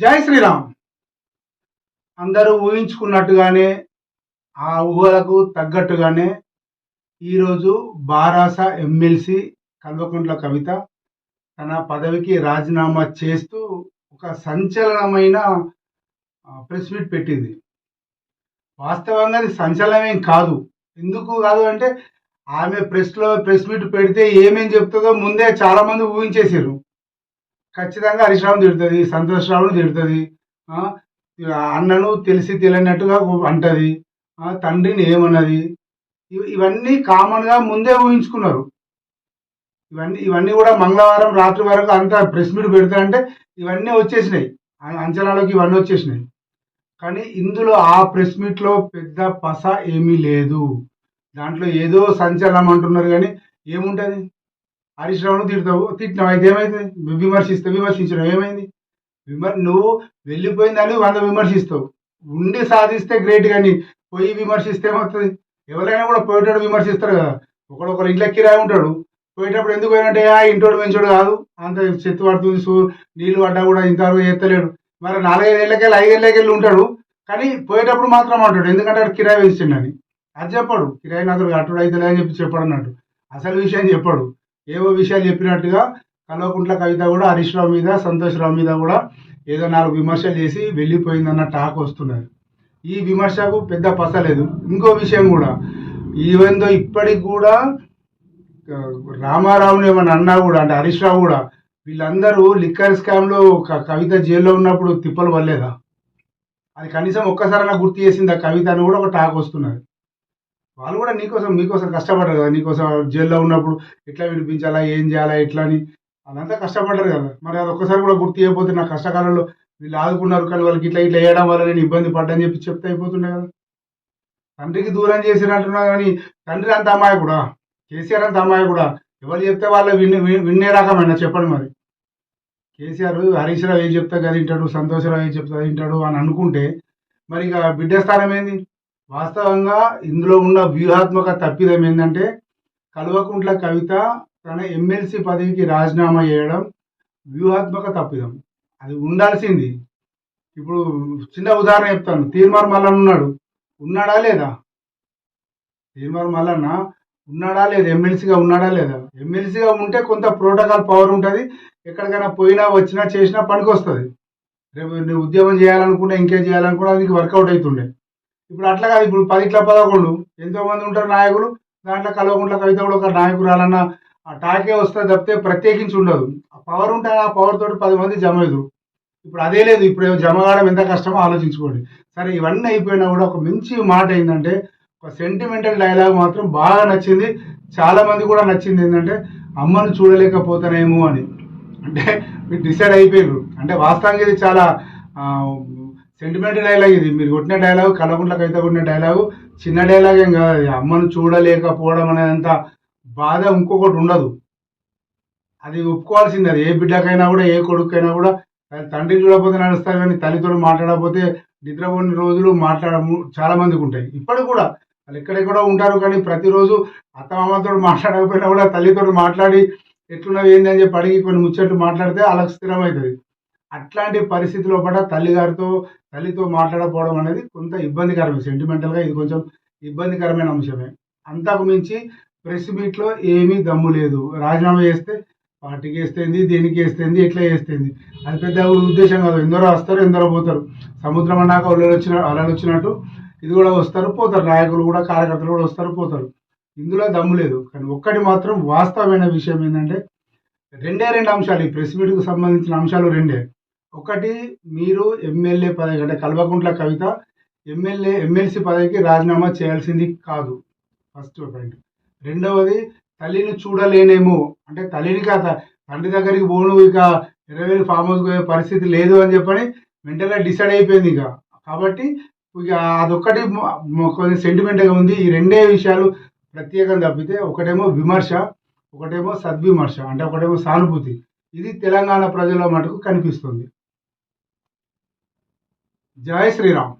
జై శ్రీరామ్. అందరూ ఊహించుకున్నట్టుగానే ఆ ఊహలకు తగ్గట్టుగానే ఈరోజు బారాస ఎమ్మెల్సీ కల్వకుంట్ల కవిత తన పదవికి రాజీనామా చేస్తూ ఒక సంచలనమైన ప్రెస్ మీట్ పెట్టింది. వాస్తవంగా అది సంచలనమేం కాదు. ఎందుకు కాదు అంటే ఆమె ప్రెస్లో ప్రెస్ మీట్ పెడితే ఏమేం చెప్తుందో ముందే చాలామంది ఊహించేసారు ఖచ్చితంగా హరీష్ రావును తిడుతుంది సంతోష్ రావును తిడుతుంది అన్నను తెలిసి తెలియనట్టుగా అంటది తండ్రిని ఏమన్నది ఇవన్నీ కామన్గా ముందే ఊహించుకున్నారు. ఇవన్నీ ఇవన్నీ కూడా మంగళవారం రాత్రి వరకు అంతా ప్రెస్ మీట్ పెడతారంటే ఇవన్నీ వచ్చేసినాయి. ఆ అంచనాలోకి ఇవన్నీ వచ్చేసినాయి. కానీ ఇందులో ఆ ప్రెస్ మీట్లో పెద్ద పస ఏమీ లేదు. దాంట్లో ఏదో సంచలనం అంటున్నారు కానీ ఏముంటుంది? హరీష్ రావును తిడతావు. తిట్టినావు. అయితే ఏమైంది? విమర్శిస్తే విమర్శించడం ఏమైంది? విమర్ నువ్వు వెళ్ళిపోయిందని వంద విమర్శిస్తావు. ఉండి సాధిస్తే గ్రేట్ కానీ పోయి విమర్శిస్తే ఏమవుతుంది? ఎవరైనా కూడా పోయేటప్పుడు విమర్శిస్తారు కదా. ఒకడొకరు ఇంట్లో కిరాయి ఉంటాడు. పోయేటప్పుడు ఎందుకు పోయినట్టే ఆ ఇంటోడు మంచోడు కాదు. అంత చెత్త పడుతుంది సో నీళ్ళు పడ్డా కూడా ఇంతవరకు ఎత్తలేడు. మరి నాలుగైదేళ్ళకెళ్ళి ఐదేళ్ళకెళ్ళి ఉంటాడు. కానీ పోయేటప్పుడు మాత్రం అంటాడు ఎందుకంటే అక్కడ కిరాయి వేసిండని అది చెప్పాడు. కిరాయి నాకు అటుడు అయితే అని చెప్పి చెప్పాడు అన్నట్టు అసలు విషయం చెప్పాడు. ఏవో విషయాలు చెప్పినట్టుగా కల్వకుంట్ల కవిత కూడా హరీష్ రావు మీద సంతోష్ రావు మీద కూడా ఏదో నాలుగు విమర్శలు చేసి వెళ్ళిపోయిందన్న టాక్ వస్తున్నది. ఈ విమర్శకు పెద్ద పసలేదు ఇంకో విషయం కూడా ఈవెందో ఇప్పటికి కూడా రామారావుని ఏమన్నా అన్నా కూడా అంటే హరీష్ రావు కూడా వీళ్ళందరూ లిక్కర్ స్కామ్లో ఒక కవిత జైల్లో ఉన్నప్పుడు తిప్పలు పడలేదా? అది కనీసం ఒక్కసారైనా గుర్తు చేసింది? ఆ కవిత అని కూడా ఒక టాక్ వస్తున్నది. వాళ్ళు కూడా నీకోసం మీకోసం కష్టపడరు కదా నీకోసం జైల్లో ఉన్నప్పుడు ఎట్లా విడిపించాలా ఏం చేయాలా ఎట్లా అని. అదంతా కష్టపడరు కదా. మరి అది ఒక్కసారి కూడా గుర్తు చేయకపోతే నా కష్టకాలంలో వీళ్ళు ఆదుకున్నారు కానీ వాళ్ళకి ఇట్లా ఇట్లా వేయడం వల్ల నేను ఇబ్బంది పడ్డని చెప్పి చెప్తే అయిపోతుండే కదా. తండ్రికి దూరం చేసినట్టున్నా కానీ తండ్రి అంత అమ్మాయి కూడా కేసీఆర్ అంత అమ్మాయి కూడా ఎవరు చెప్తే వాళ్ళు విన్నే విన్నే రకమైన చెప్పండి మరి. కేసీఆర్ హరీష్ రావు ఏం చెప్తా కదా వింటాడు సంతోషరావు ఏం చెప్తా వింటాడు అని అనుకుంటే మరి ఇక బిడ్డ స్థానం ఏంది? వాస్తవంగా ఇందులో ఉన్న వ్యూహాత్మక తప్పిదం ఏంటంటే కల్వకుంట్ల కవిత తన ఎమ్మెల్సీ పదవికి రాజీనామా చేయడం వ్యూహాత్మక తప్పిదం. అది ఉండాల్సింది. ఇప్పుడు చిన్న ఉదాహరణ చెప్తాను. తీర్మార్ మల్లన్న ఉన్నాడు. ఉన్నాడా లేదా? తీర్మార్ మల్లన్న ఉన్నాడా లేదా? ఎమ్మెల్సీగా ఉన్నాడా లేదా? ఎమ్మెల్సీగా ఉంటే కొంత ప్రోటోకాల్ పవర్ ఉంటుంది. ఎక్కడికైనా పోయినా వచ్చినా చేసినా పనికి వస్తుంది. రేపు నువ్వు ఉద్యోగం చేయాలనుకుంటే ఇంకేం చేయాలనుకున్నా నీకు వర్కౌట్ అవుతుండే. ఇప్పుడు అట్లా కాదు ఇప్పుడు పది పదకొండు. ఎంతో మంది ఉంటారు నాయకులు దాంట్లో కలవకుండా కవిత కూడా ఒక నాయకురాలన్న ఆ టాకే వస్తే తప్పితే ప్రత్యేకించి ఉండదు. ఆ పవర్ ఉంటే ఆ పవర్ తోటి పది మంది జమ ఇప్పుడు అదే లేదు ఇప్పుడు జమ కావడం ఎంత కష్టమో ఆలోచించుకోండి. సరే ఇవన్నీ అయిపోయినా కూడా ఒక మంచి మాట ఏంటంటే ఒక సెంటిమెంటల్ డైలాగ్ మాత్రం బాగా నచ్చింది. చాలా మంది కూడా నచ్చింది ఏంటంటే అమ్మను చూడలేకపోతానేమో అని. అంటే మీరు డిసైడ్ అయిపోయారు అంటే వాస్తవంగా ఇది చాలా సెంటిమెంట్ డైలాగ్ ఇది. మీరు కొట్టిన డైలాగ్ కలగుంట్ల కవిత కొట్టిన డైలాగు చిన్న డైలాగ్ ఏం కాదు అది. అమ్మను చూడలేకపోవడం అనేంత బాధ ఇంకొకటి ఉండదు. అది ఒప్పుకోవాల్సింది అది. ఏ బిడ్డకైనా కూడా ఏ కొడుకైనా కూడా తండ్రి చూడకపోతే నడుస్తారు కానీ తల్లితో మాట్లాడకపోతే నిద్రపోని రోజులు మాట్లాడము చాలా మందికి ఉంటాయి. ఇప్పటికి కూడా వాళ్ళు ఎక్కడెక్కడో ఉంటారు కానీ ప్రతిరోజు అత్తమామతో మాట్లాడకపోయినా కూడా తల్లితో మాట్లాడి ఎట్లున్నవి? ఏంది? అని చెప్పి అడిగి కొన్ని ముచ్చట్లు మాట్లాడితే వాళ్ళకి స్థిరమవుతుంది. అట్లాంటి పరిస్థితిలో కూడా తల్లిగారితో తల్లితో మాట్లాడకపోవడం అనేది కొంత ఇబ్బందికరమే సెంటిమెంటల్గా ఇది కొంచెం ఇబ్బందికరమైన అంశమే. అంతకు మించి ప్రెస్ మీట్లో ఏమీ దమ్ము లేదు. రాజీనామా చేస్తే పార్టీకి వేస్తేంది దేనికి వేస్తుంది ఎట్లా వేస్తుంది? అది పెద్ద ఉద్దేశం కాదు. ఎందరో వస్తారు ఎందరో పోతారు. సముద్రం అన్నాక అలలు వచ్చిన అలలు వచ్చినట్టు ఇది కూడా వస్తారు పోతారు. నాయకులు కూడా కార్యకర్తలు కూడా వస్తారు పోతారు. ఇందులో దమ్ము లేదు. కానీ ఒక్కటి మాత్రం వాస్తవమైన విషయం ఏంటంటే రెండే రెండు అంశాలు. ఈ ప్రెస్ మీట్కు సంబంధించిన అంశాలు రెండే. ఒకటి మీరు ఎమ్మెల్యే పదవి అంటే కల్వకుంట్ల కవిత ఎమ్మెల్యే ఎమ్మెల్సీ పదవికి రాజీనామా చేయాల్సింది కాదు. ఫస్ట్ పాయింట్ రెండవది తల్లిని చూడలేనేమో. అంటే తల్లిని కాక తండ్రి దగ్గరికి పోను ఇక ఇరవై ఫామ్ హౌస్ పోయే పరిస్థితి లేదు అని చెప్పని మెంటల్గా డిసైడ్ అయిపోయింది ఇక. కాబట్టి ఇక అదొక్కటి కొంచెం సెంటిమెంట్గా ఉంది. ఈ రెండే విషయాలు ప్రత్యేకం తప్పితే ఒకటేమో విమర్శ ఒకటేమో సద్విమర్శ అంటే ఒకటేమో సానుభూతి. ఇది తెలంగాణ ప్రజల మటుకు కనిపిస్తుంది. జై శ్రీరామ్